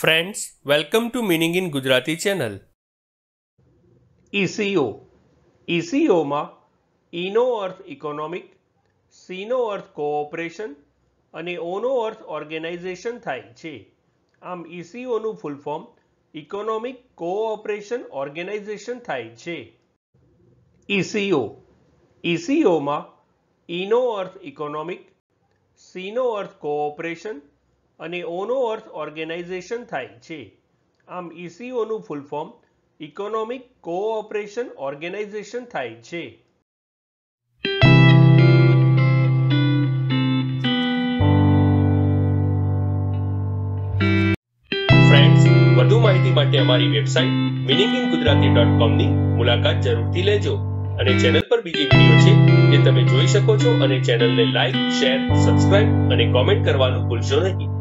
Friends welcome to meaning in Gujarati channel ECO ઇસીઓમાં ઈનો અર્થ economic સીનો અર્થ કોઓપરેશન અને ઓનો અર્થ ઓર્ગેનાઇઝેશન થાય છે. આમ ઇસીઓનું full form economic cooperation organization થાય છે. ઇસીઓ ઇસીઓમાં ઈનો અર્થ ઇકોનોમિક સીનો અર્થ કોઓપરેશન અને ઓનો અર્થ ઓર્ગેનાઇઝેશન થાય છે. આમ ઇસીઓનું full form economic cooperation organization થાય છે. વધુ માહિતી માટે અમારી website meaning in Gujarati dot કોમની મુલાકાત જરૂરથી લેજો. અને ચેનલ પર બીજી વીડિયો છે જે તમે જોઈ શકો છો અને ચેનલને લાઈક શેર સબસ્ક્રાઇબ અને કોમેન્ટ કરવાનું ભૂલશો નહીં.